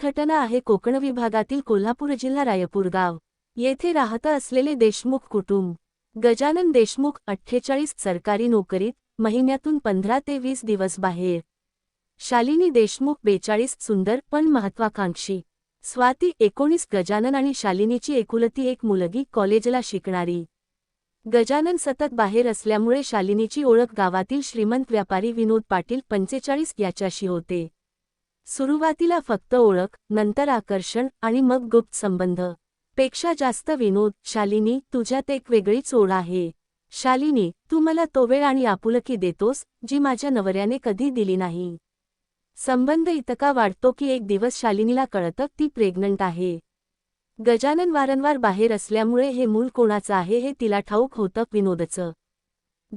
घटना आहे कोकण विभागातील कोल्हापूर जिल्हा रायपूर गाव. येथे राहतं असलेले देशमुख कुटुंब. गजानन देशमुख अठ्ठेचाळीस सरकारी नोकरीत महिन्यातून पंधरा ते वीस दिवस बाहेर. शालिनी देशमुख बेचाळीस सुंदर पण महत्वाकांक्षी. स्वाती एकोणीस गजानन आणि शालिनीची एकुलती एक मुलगी कॉलेजला शिकणारी. गजानन सतत बाहेर असल्यामुळे शालिनीची ओळख गावातील श्रीमंत व्यापारी विनोद पाटील पंचेचाळीस याच्याशी होते. सुरुवातीला फक्त ओळख नंतर आकर्षण आणि मग गुप्त संबंध. पेक्षा जास्त विनोद शालिनी तुझ्यात एक वेगळीच ओढ आहे. शालिनी तू मला तो वेळ आणि आपुलकी देतोस जी माझ्या नवऱ्याने कधी दिली नाही. संबंध इतका वाढतो की एक दिवस शालिनीला कळतं ती प्रेग्नंट आहे. गजानन वारंवार बाहेर असल्यामुळे हे मूल कोणाचं आहे हे तिला ठाऊक होतं विनोदचं.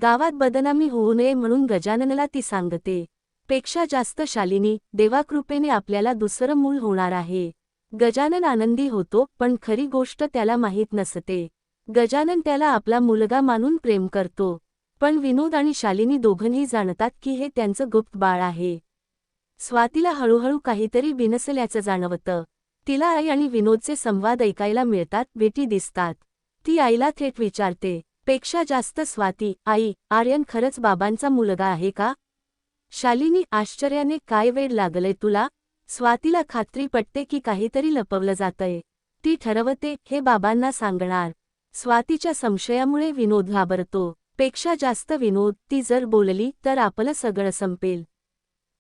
गावात बदनामी होऊ नये म्हणून गजाननला ती सांगते. पेक्षा जास्त शालिनी देवाकृपेने आपल्याला दुसरं मूल होणार आहे. गजानन आनंदी होतो पण खरी गोष्ट त्याला माहीत नसते. गजानन त्याला आपला मुलगा मानून प्रेम करतो. पण विनोद आणि शालिनी दोघंही जाणतात की हे त्यांचं गुप्त बाळ आहे. स्वातीला हळूहळू काहीतरी बिनसल्याचं जाणवतं. तिला आई आणि विनोदचे संवाद ऐकायला मिळतात बेटी दिसतात. ती आईला थेट विचारते पेक्षा जास्त स्वाती आई आर्यन खरंच बाबांचा मुलगा आहे का? शालिनी आश्चर्याने काय वेळ लागलंय तुला? स्वातीला खात्री पटते की काहीतरी लपवलं जातंय. ती ठरवते हे बाबांना सांगणार. स्वातीच्या संशयामुळे विनोद घाबरतो. पेक्षा जास्त विनोद ती जर बोलली तर आपलं सगळं संपेल.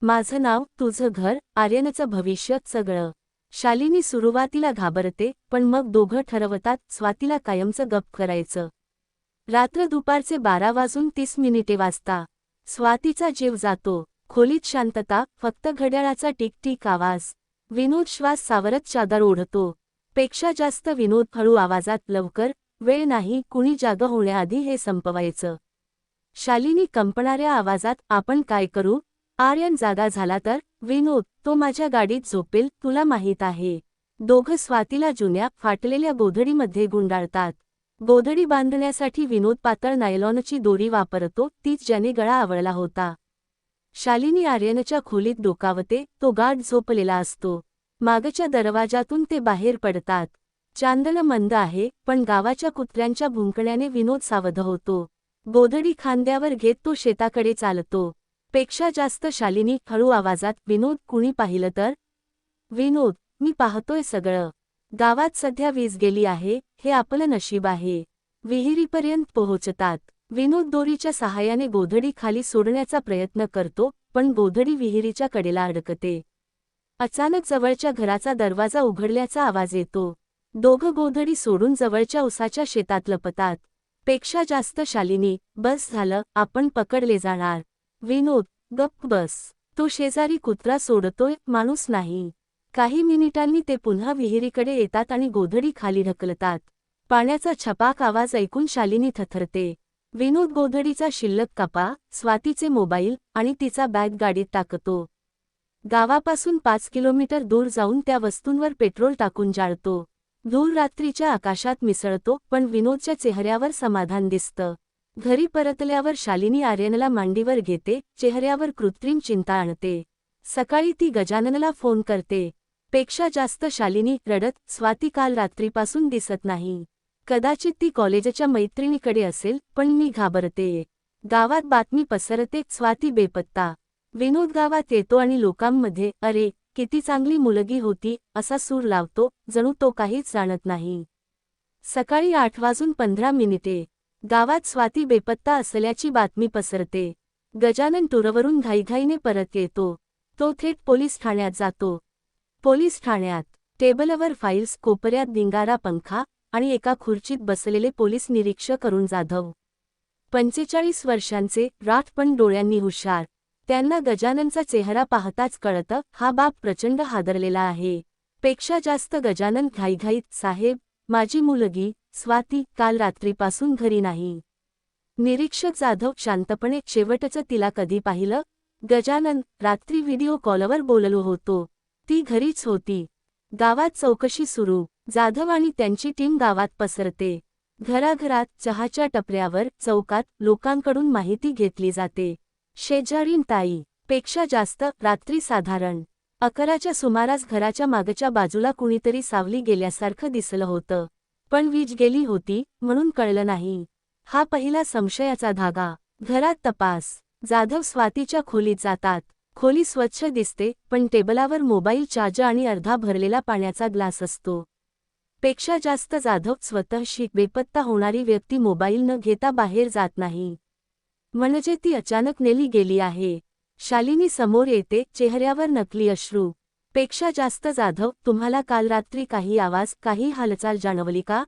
माझं नाव तुझं घर आर्यनचं भविष्य सगळं. शालिनी सुरुवातीला घाबरते पण मग दोघं ठरवतात स्वातीला कायमचं गप करायचं. रात्र दुपारचे बारा वाजून तीस मिनिटे वाजता. स्वातीचा जीव जातो. खोलीत शांतता फक्त घड्याळाचा टिकटिक आवाज. विनोद श्वास सावरत चादर ओढतो. पेक्षा जास्त विनोद हळू आवाजात लवकर वेळ नाही कुणी जाग होण्याआधी हे संपवायचं. शालिनी कंपणाऱ्या आवाजात आपण काय करू? आर्यन जागा झाला तर? विनोद तो माझ्या गाडीत झोपेल तुला माहीत आहे. दोघं स्वातीला जुन्या फाटलेल्या गोधडीमध्ये गुंडाळतात. गोधडी बांधण्यासाठी विनोद पातळ नायलॉनची दोरी वापरतो तीच ज्याने गळा आवळला होता. शालिनी आर्यनच्या खोलीत डोकावते तो गाठ झोपलेला असतो. मागच्या दरवाजातून ते बाहेर पडतात. चांदण मंद आहे पण गावाच्या कुत्र्यांच्या भुंकण्याने विनोद सावध होतो. गोधडी खांद्यावर घेत तो शेताकडे चालतो. पेक्षा जास्त शालिनी हळू आवाजात विनोद कुणी पाहिलं तर? विनोद मी पाहतोय सगळं. गावात सध्या वीज गेली आहे हे आपलं नशीब आहे. विहिरीपर्यंत पोहोचतात. विनोद दोरीच्या सहाय्याने गोधडी खाली सोडण्याचा प्रयत्न करतो पण गोधडी विहिरीच्या कडेला अडकते. अचानक जवळच्या घराचा दरवाजा उघडल्याचा आवाज येतो. दोघं गोधडी सोडून जवळच्या उसाच्या शेतात लपतात. पेक्षा जास्त शालिनी बस झालं आपण पकडले जाणार. विनोद गप्प बस. तो शेजारी कुत्रा सोडतोय माणूस नाही. काही मिनिटांनी ते पुन्हा विहिरीकडे येतात आणि गोधडी खाली ढकलतात. पाण्याचा छपाक आवाज ऐकून शालिनी थथरते विनोद गोधडीचा शिल्लक कापा स्वातीचे मोबाईल आणि तिचा बॅग गाडीत टाकतो. गावापासून पाच किलोमीटर दूर जाऊन त्या वस्तूंवर पेट्रोल टाकून जाळतो. धूर रात्रीच्या आकाशात मिसळतो पण विनोदच्या चेहऱ्यावर समाधान दिसतं. घरी परतल्यावर शालिनी आर्यनला मांडीवर घेते चेहऱ्यावर कृत्रिम चिंता आणते. सकाळी ती गजाननला फोन करते. पेक्षा जास्त शालिनी रडत स्वाती काल रात्रीपासून दिसत नाही. कदाचित ती कॉलेजच्या मैत्रिणीकडे असेल पण मी घाबरतेय. गावात बातमी पसरते स्वाती बेपत्ता. विनोद गावात येतो आणि लोकांमध्ये अरे किती चांगली मुलगी होती असा सूर लावतो जणू तो काहीच जाणत नाही. सकाळी आठ वाजून पंधरा मिनिटे. गावात स्वाती बेपत्ता असल्याची बातमी पसरते. गजानन टूरवरून घाईघाईने परत येतो. तो थेट पोलीस ठाण्यात जातो. पोलीस ठाण्यात. टेबलवर फाईल्स कोपऱ्यात दिंगारा पंखा आणि एका खुर्चीत बसलेले पोलीस निरीक्षक करून जाधव. पंचेचाळीस वर्षांचे राठ पण डोळ्यांनी हुशार. त्यांना गजाननचा चेहरा पाहताच कळतं हा बाप प्रचंड हादरलेला आहे. पेक्षा जास्त गजानन घाईघाईत साहेब माझी मुलगी स्वाती काल रात्रीपासून घरी नाही. निरीक्षक जाधव शांतपणे शेवटचं तिला कधी पाहिलं? गजानन रात्री व्हिडिओ कॉलवर बोललो होतो. ती घरीच होती. गावात चौकशी सुरू. जाधव आणि त्यांची टीम गावात पसरते. घराघरात चहाच्या टपऱ्यावर चौकात लोकांकडून माहिती घेतली जाते. शेजारीन ताई पेक्षा जास्त रात्री साधारण. अकराच्या सुमारास घराच्या मागच्या बाजूला कुणीतरी सावली गेल्यासारखं दिसलं होतं. पण वीज गेली होती म्हणून कळलं नाही. हा पहिला संशयाचा धागा. घरात तपास. जाधव स्वातीच्या खोलीत जातात. खोली स्वच्छ दिसते पण टेबलावर मोबाईल चार्जर आणि अर्धा भरलेला पाण्याचा ग्लास असतो. पेक्षा जास्त जाधव स्वतःशी बेपत्ता होणारी व्यक्ती मोबाईल न घेता बाहेर जात नाही. म्हणजे ती अचानक नेली गेली आहे. शालिनी समोर येते चेहऱ्यावर नकली अश्रू. पेक्षा जास्त जाधव तुम्हाला काल रात्री काही आवाज काही हालचाल जाणवली का?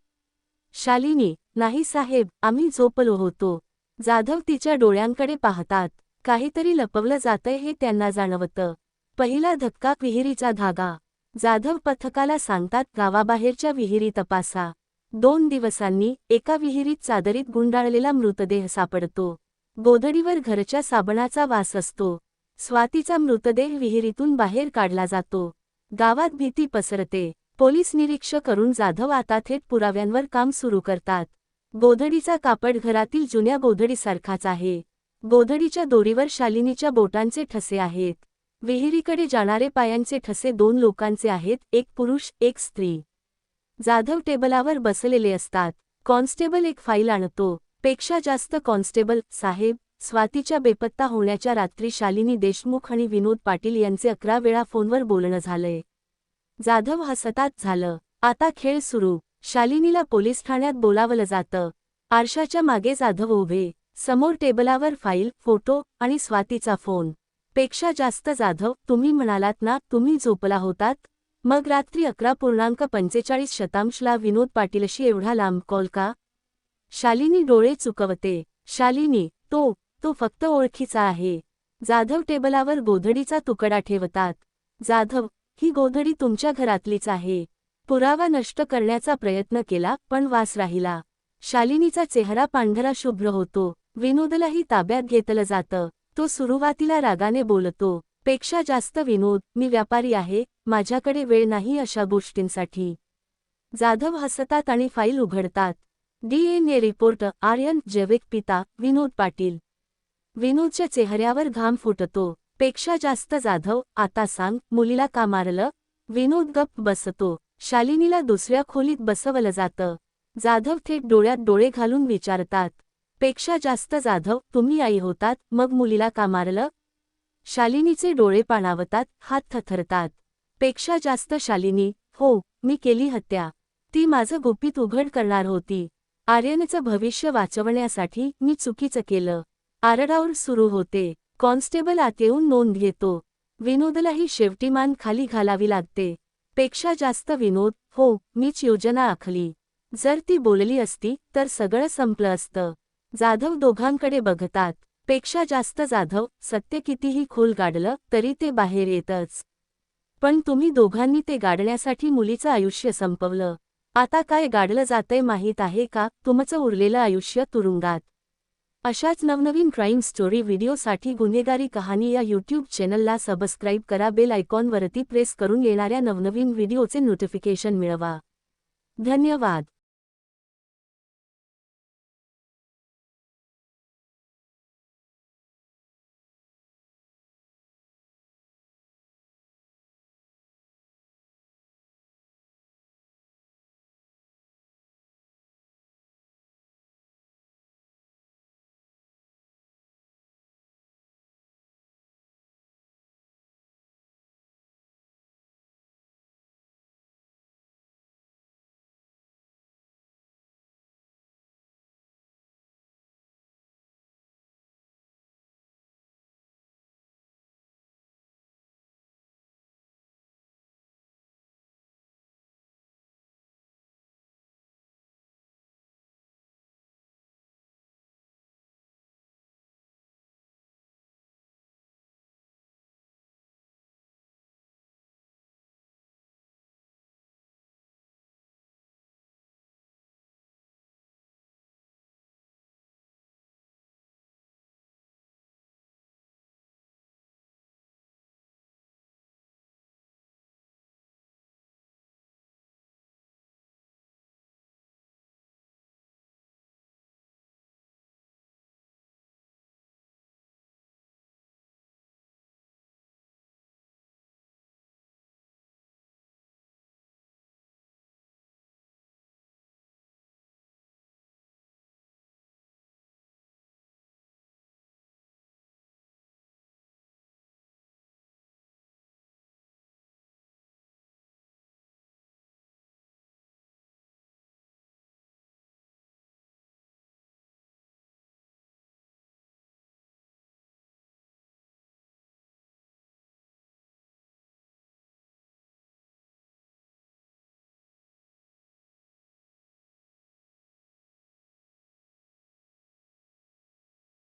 शालिनी नाही साहेब आम्ही झोपलो होतो. जाधव तिच्या डोळ्यांकडे पाहतात. काहीतरी लपवलं जातंय हे त्यांना जाणवतं. पहिला धक्का विहिरीचा धागा. जाधव पथकाला सांगतात गावाबाहेरच्या विहिरी तपासा. दोन दिवसांनी एका विहिरीत चादरीत गुंडाळलेला मृतदेह सापडतो. गोधडीवर घरच्या साबणाचा वास असतो. स्वातीचा मृतदेह विहिरीतून बाहेर काढला जातो. गावात भीती पसरते. पोलीस निरीक्षक करून जाधव आता थेट पुराव्यांवर काम सुरू करतात. गोधडीचा कापड घरातील जुन्या गोधडीसारखाच आहे. गोधडीच्या दोरीवर शालिनीच्या बोटांचे ठसे आहेत. विहिरीकडे जाणारे पायांचे ठसे दोन लोकांचे आहेत एक पुरुष एक स्त्री. जाधव टेबलावर बसलेले असतात. कॉन्स्टेबल एक फाईल आणतो. पेक्षा जास्त कॉन्स्टेबल साहेब स्वातीच्या बेपत्ता होण्याच्या रात्री शालिनी देशमुख आणि विनोद पाटील यांचे अकरा वेळा फोनवर बोलणं झालंय. जाधव हसतात झालं. आता खेळ सुरू. शालिनीला पोलीस ठाण्यात बोलावलं जातं. आरशाच्या मागे जाधव उभे. समोर टेबलावर फाईल फोटो आणि स्वातीचा फोन. पेक्षा जास्त जाधव तुम्ही म्हणालात ना तुम्ही झोपला होतात? मग रात्री अकरा पूर्णांक पंचेचाळीस शतांशला विनोद पाटीलशी एवढा लांब कॉल का? शालिनी डोळे चुकवते. शालिनी तो तो फक्त ओळखीचा आहे. जाधव टेबलावर गोधडीचा तुकडा ठेवतात. जाधव ही गोधडी तुमच्या घरातलीच आहे. पुरावा नष्ट करण्याचा प्रयत्न केला पण वास राहिला. शालिनीचा चेहरा पांढरा शुभ्र होतो. विनोदलाही ताब्यात घेतलं जातं. तो सुरुवातीला रागाने बोलतो पेक्षा जास्त विनोद मी व्यापारी आहे माझ्याकडे वेळ नाही अशा गोष्टींसाठी जाधव हसतात आणि फाईल उघडतात. डीएनए रिपोर्ट आर्यन जैविक पिता विनोद पाटील. विनोदच्या चेहऱ्यावर घाम फुटतो. पेक्षा जास्त जाधव आता सांग मुलीला का मारलं विनोद गप्प बसतो. शालिनीला दुसऱ्या खोलीत बसवलं जातं. जाधव थेट डोळ्यात डोळे घालून विचारतात. पेक्षा जास्त जाधव तुम्ही आई होतात मग मुलीला का मारलं? शालिनीचे डोळे पाणावतात हात थथरतात पेक्षा जास्त शालिनी हो मी केली हत्या. ती माझं गुपित उघड करणार होती. आर्यनचं भविष्य वाचवण्यासाठी मी चुकीचं केलं. आरडाऊर सुरू होते. कॉन्स्टेबल आत येऊन नोंद घेतो. विनोदलाही शेवटी मान खाली घालावी लागते. पेक्षा जास्त विनोद हो मीच योजना आखली. जर ती बोलली असती तर सगळं संपलं असतं. जाधव दोघांकडे बघतात. पेक्षा जास्त जाधव सत्य कितीही खोल गाडलं तरी ते बाहेर येतच. पण तुम्ही दोघांनी ते गाडण्यासाठी मुलीचं आयुष्य संपवलं. आता काय गाडलं जातंय माहीत आहे का? तुमचं उरलेलं आयुष्य तुरुंगात. अशाच नवनवीन क्राईम स्टोरी व्हिडिओसाठी गुन्हेगारी कहाणी या यूट्यूब चॅनलला सबस्क्राईब करा. बेल आयकॉनवरती प्रेस करून येणाऱ्या नवनवीन व्हिडिओचे नोटिफिकेशन मिळवा. धन्यवाद.